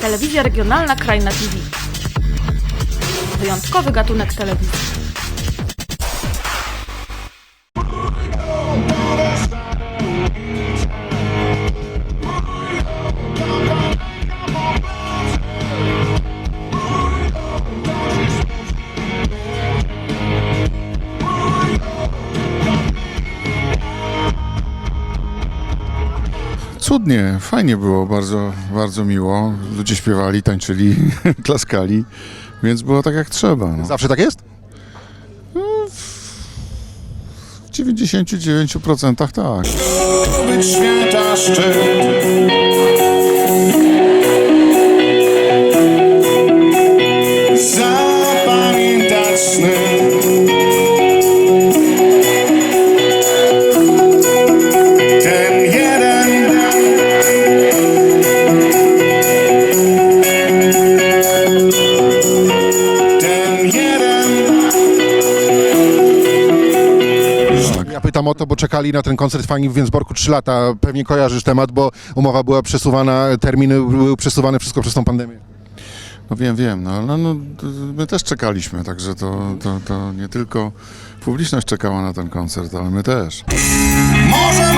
Telewizja regionalna Krajna TV. Wyjątkowy gatunek telewizji. Cudnie, fajnie było, bardzo, bardzo miło. Ludzie śpiewali, tańczyli, klaskali, więc było tak jak trzeba. No. Zawsze tak jest? W 99% tak. być świata szczyt. Ja pytam o to, bo czekali na ten koncert fani w Więcborku 3 lata. Pewnie kojarzysz temat, bo umowa była przesuwana, terminy były przesuwane, wszystko przez tą pandemię. No wiem, wiem, no, no, no my też czekaliśmy, także to, to, to nie tylko publiczność czekała na ten koncert, ale my też. Może